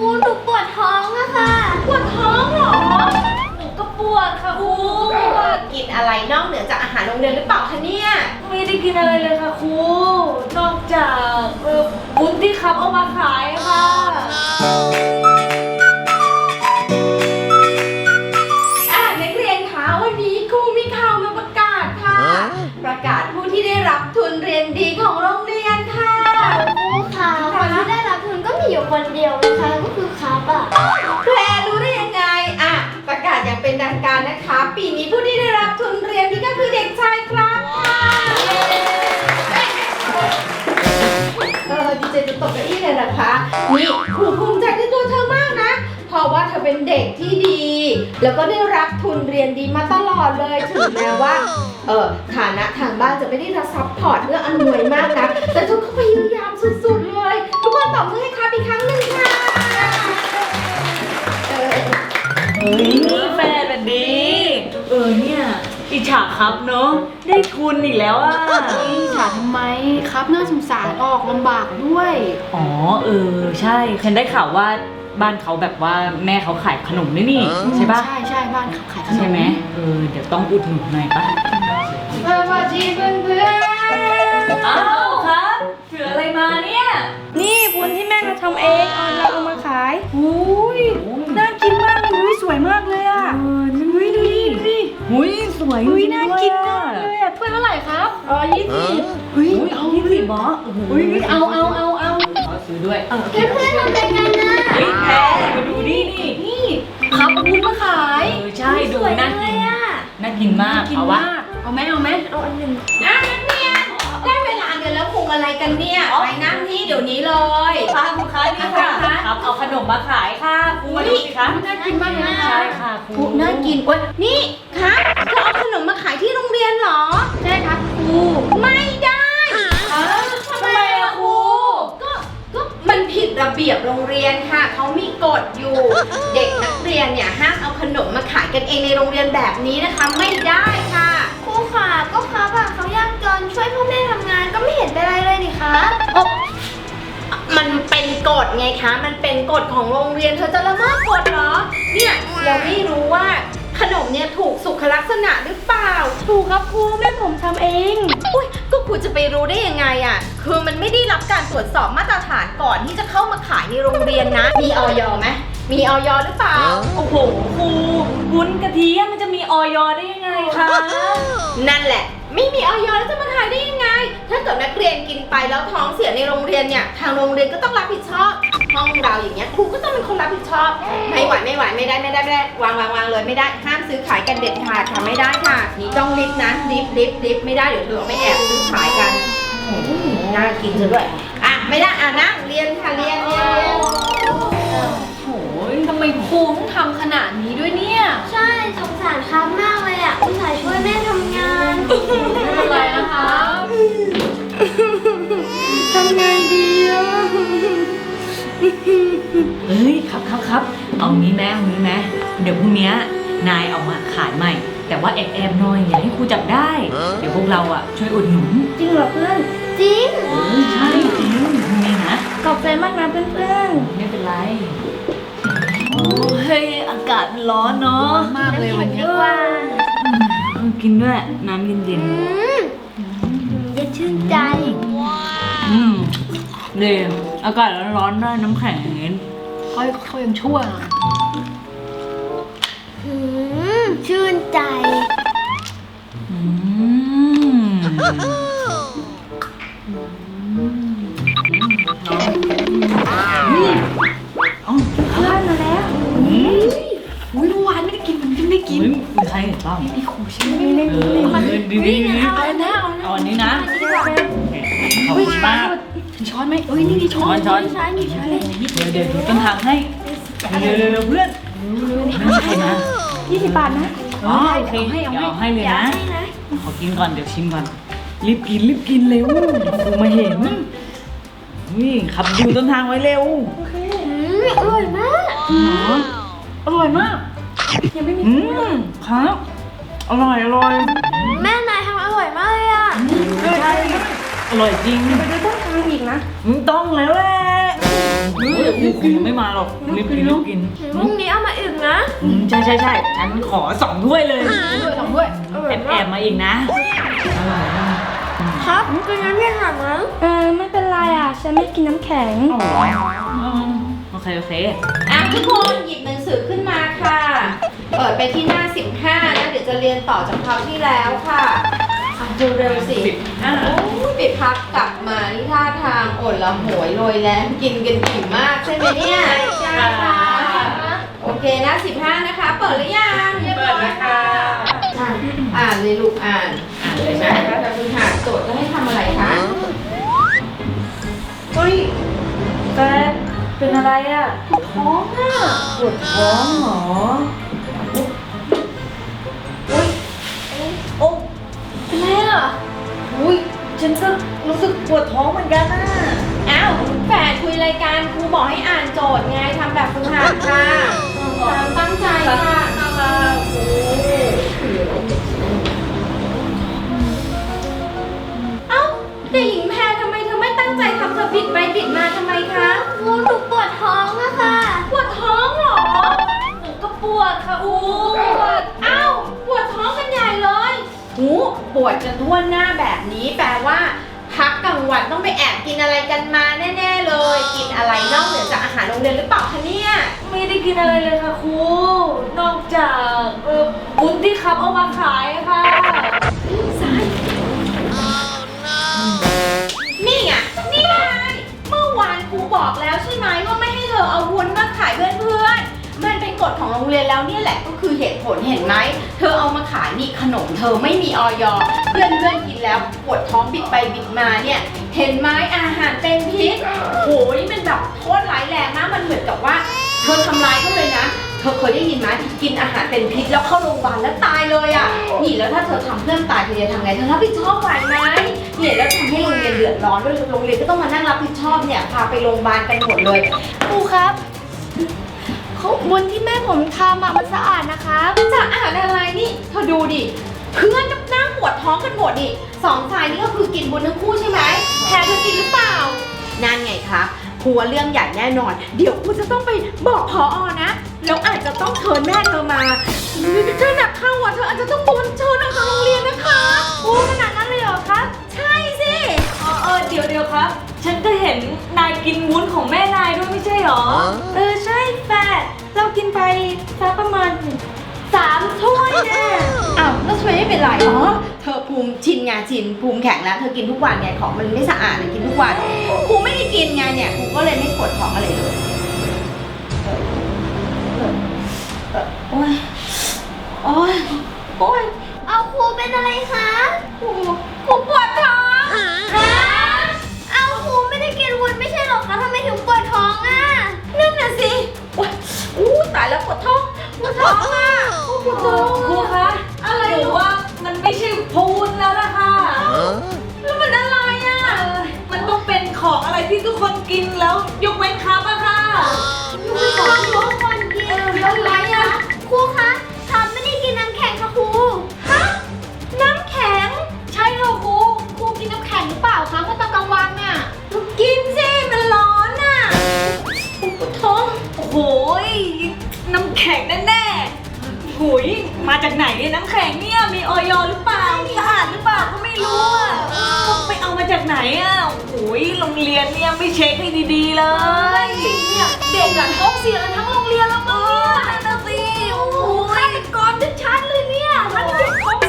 รูหนูปวดท้องอะค่ะ ปวดท้องเหรอ หนูก็ปวดค่ะครูกินอะไรนอกเหนือจากอาหารโรงเรียนหรือเปล่าคะเนี่ย ไม่ได้กินอะไรเลยค่ะครู นอกจากเออบุญที่ครับเอามาขายค่ะอะ ปีนี้ผู้ที่ได้รับทุนเรียนดีก็คือเด็กชายครับค่ะเออดีเจจะตกเก้าอี้เลยนะคะนี่ครูภูมิใจในตัวเธอมากนะ เพราะว่าเธอเป็นเด็กที่ดี แล้วก็ได้รับทุนเรียนดีมาตลอดเลยถึงแม้ว่าเออฐานะทางบ้านจะไม่ได้รับซัพพอร์ตเรื่องอำนวยมากนะแต่ทุกคนพยายามสุดๆเลย ทุกคนตอบมือให้ครับอีกครั้งหนึ่งค่ะเฮ้ยนี่แฟนแบบดี เออเนี่ยอิจฉา ครับเนาะได้ทุนอีกแล้วอะฉาทำไมครับน่าสงสารออกลำบากด้วย อ๋อเออใช่ฉันได้ข่าวว่าบ้านเขาแบบว่าแม่เขาขายขนมด้วยนี่ใช่ปะใช่ใช่บ้านขับขายขนมใช่ไหมเออเดี๋ยวต้องอุดหนุนหน่อยปะสวัสดีเพื่อนอ้าวครับถืออะไรมาเนี่ย นี่บุญที่แม่เราทำเองเอาเราเอามาขายอุ้ย วยอุ้ยจริงๆน่าด้วยกินอะมากเลยอะถ้วยเท่าไหร่ครับอ๋อยี่สิบอุ้ยอุ้ยเอายี่สิบบอสโอ้โหอุ้ยเอาเอาเอาเอาขอซื้อด้วยเพื่อนเพื่อนๆทำอะไรกันนะเฮ้ยแพรมาดูนี่นี่นี่ครับบุญมาขายเออใช่ดูสวยน่าเลกิยนอะน่ากินมากกินเอาวะมากเอาไหมเอาไหมเอาอันหนึ่ง อะไรกันเนี่ยไปนั่งที่เดี๋ยวนี้เลยค่ะคุณคะนี่ค่ะอะไรคะครับเอาขนมมาขายค่ะครูมาดูสิคะน่ากินมากเลยนะคะใช่ค่ะครูอุ๊ยน่ากินเว้ยนี่คะเธอเอาขนมมาขายที่โรงเรียนเหรอใช่ครับครูไม่ได้เอ้าทำไมอะครูก็ก็มันผิดระเบียบโรงเรียนค่ะเขามีกฎอยู่ เด็กนักเรียนเนี่ยห้ามเอาขนมมาขายกันเองในโรงเรียนแบบนี้นะคะ ไม่ได้ค่ะครูค่ะก็ครับอะเขายากจนช่วยพ่อแม่ทำงานก็ไม่เห็นเป็นไร กฎไงคะ มันเป็นกฎของโรงเรียนเธอจะละเมิดกฎเหรอ เนี่ยเราไม่รู้ว่าขนมเนี่ยถูกสุขลักษณะหรือเปล่า ถูกครับครูแม่ผมทำเอง อุ้ยก็คุณจะไปรู้ได้ยังไงอะ่ะ คือมันไม่ได้รับการตรวจสอบมาตรฐานก่อนที่จะเข้ามาขายในโรงเรียนนะ มีออยไหมมีออยหรือเปล่า โอ้โหครูวุ้นกะทิอะมันจะมีออยได้ยังไงคะ นั่นแหละ ไม่มีออยแล้วจะมาขายได้ยังไง ถ้าเกิดนักเรียนกินไปแล้วท้องเสียในโรงเรียนเนี่ย ทางโรงเรียนก็ต้องรับผิดชอบ ห้องเราอย่างเงี้ยครูก็ต้องเป็นคนรับผิดชอบ ไม่ไหวไม่ไหวไม่ได้ไม่ได้ไม่ได้วางวางวางเลยไม่ได้ ห้ามซื้อขายกันเด็ดขาดค่ะไม่ได้ค่ะ นี่ต้องลิฟต์นะลิฟต์ลิฟต์ลิฟต์ไม่ได้เดี๋ยวเธอเอาไปแอบซื้อขายกันโอ้โหน่ากินซะด้วย อะไม่ได้อะนั่งเรียนค่ะเรียนเรียนเรียนโอ้ยทำไมครูต้องทำขนาดนี้ด้วยเนี่ย ใช่สงสารครับมากเลย เอางี้แม่เอางี้แม่เดี๋ยวพรุ่งเนี้ยนายเอามาขายใหม่ แต่ว่าแอบแอบๆหน่อยอย่าให้ครูจับได้ เดี๋ยวพวกเราอะช่วยอุดหนุนจริงเหรอเพื่อน จริง เออใช่จริงพรุ่งนี้นะ ขอบใจมากนะเพื่อนไม่เป็นไร โอ้ยอากาศมันร้อนเนาะๆมากเลยวันดีนี้กว่าเออกินด้วยน้ำเย็นอืมเย็นชื่นใจ ๆ อืมเดี๋ยวอากาศร้อนๆด้วยน้ำแข็งอย่างงี้ เขาเขายังชั่วหน่อยอืมชื่นใจ อืมเพื่อนมาแล้วอุ้ยเมื่อวานไม่ได้กินมันก็ไม่กินเฮ้ยมีใครเห็นบ้างไอ้ครูใช่ไหมไม่เอได้อกินดีดีดีเอาอันนะเอาเอาอันนี้นะอันนี้ดีกว่าขอบคุณมาก มีช้อนไหมเอ้ยนี่มีช้อนช้อน ใช่มีช้อนเลยเดี๋ยวเดี๋ยวดูต้นทางให้เร็วเร็วเร็วเพื่อนไม่ใช่นะยี่สิบบาทนะอ๋อโอเคเดี๋ยวเอาให้เลยนะให้นะขอกินก่อนเดี๋ยวชิมก่อนรีบกินรีบกินเร็วเดี๋ยวครูมาเห็นนี่ขับดูต้นทางไว้เร็วอืมอร่อยมากอร่อยมากยังไม่มีอืมครับอร่อยอร่อยแม่นายทำอร่อยมากเลยอะใช่อร่อยจริง ไปดูต้น ทางอีกนะอืมต้องแล้วแหละครูครูยังไม่มาหรอกรีบกินรีบกินพรุ่งนี้เอามาอีกนะอืมใช่ใช่ใช่ฉันขอสองถ้วยเลยด้วยทำด้วยแอบแอบมาอีกนะอร่อยมากครับเป็นน้ำแข็งหรอมั้งเออไม่เป็นไรอะฉันไม่กินน้ำแข็งอ๋ออืมโอเคโอเคอะทุกคนหยิบหนังสือขึ้นมาค่ะ เปิดไปที่หน้า 15นะเดี๋ยวจะเรียนต่อจากคราวที่แล้วค่ะอะ เร็วๆสิอะโอ้ยไปพักกลับมานี่ท่าทางอดละหวยโรยแรงกินกันอิ่มมากใช่ไหมเนี่ยใช่ค่ะ โอเคนะ15 นะคะ เปิดหรือยังเปิดแล้วค่ะอ่านอ่านเลยลูกอ่านอ่านเลเลยยนะนะแต่คุณหาโจทย์จะให้ทำอะไรคะเฮ้ยแฟนเป็นอะไรอะท้องอะปวดท้องเหรอโอ้ ฉันก็รู้สึกปวดท้องเหมือนกันน่ะอ้าวแฝดคุยรายการครูบอกให้อ่านโจทย์ไงทำแบบฝึกหัดค่ะตามตั้งใจค่ะ ปวดจนทั่วหน้าแบบนี้ แปลว่าพักกลางวันต้องไปแอบกินอะไรกันมาแน่ๆเลย กินอะไรนอกเหนือจากอาหารโรงเรียนหรือเปล่าคะเนี่ย ไม่ได้กินอะไรเลยค่ะครู นอกจากเออบุญที่คับเอามาขายค่ะ โรงเรียนแล้วเนี่ยแหละก็คือเหตุผลเห็นไหม เธอเอามาขายนี่ขนมเธอไม่มีออยเพื่อนเพื่อนกินแล้วปวดท้องบิดไปบิดมาเนี่ยเห็นไหมอาหารเป็นพิษโหนี่มันแบบโทษร้ายแรงมากมันเหมือนกับว่า เธอทำลายเขาเลยนะเธอเคยได้ยินไหมกินอาหารเป็นพิษแล้วเข้าโรงพยาบาลแล้วตายเลยอะ นี่แล้วถ้าเธอทำเพื่อนตายเธอจะทำไง เธอรับผิดชอบไหวไหมเนี่ยแล้วทำให้โรงเรียนเดือดร้อนด้วยโรงเรียนก็ต้องมานั่งรับผิดชอบเนี่ยพาไปโรงพยาบาลกันหมดเลยครูครับ เขาบุญที่แม่ผมทำอะมันสะอาดนะครับจะอ่านอะไรนี่เธอดูดิเพื่อนกับนั่งปวดท้องกันหมดนี่สองชายนี่ก็คือกินบุญทั้งคู่ใช่ไหมแพรเธอกินหรือเปล่านั่นไงคะครูว่าเรื่องใหญ่แน่นอน เดี๋ยวครูจะต้องไปบอกพออนะ แล้วอาจจะต้องเชิญแม่เธอมาถ้าหนักเข้าอะ ชินไงชินภูมิแข็งแล้วเธอกินทุกวันไงของมันไม่สะอาดเลยกินทุกวันครูไม่ได้กินไงเนี่ยครูก็เลยไม่ปวดของอะไรเลยโอ้ยโอ้ยโอ้ยเอาครูเป็นอะไรคะครูครูปวดท้อง แน่ๆหุยมาจากไหนเนี่ยน้ำแข็งเนี่ย มีออยหรือเปล่า สะอาดหรือเปล่าก็ไม่รู้อะไปเอามาจากไหนอะหุยโรงเรียนเนี่ยไม่เช็คให้ดีๆเลย เด็กหลังท้องเสียกันทั้งโรงเรียนแล้วมั้งเนี่ยนั่นน่สิโอ้โหฆาตกรชัดเลยเนี่ยมันเป็นของ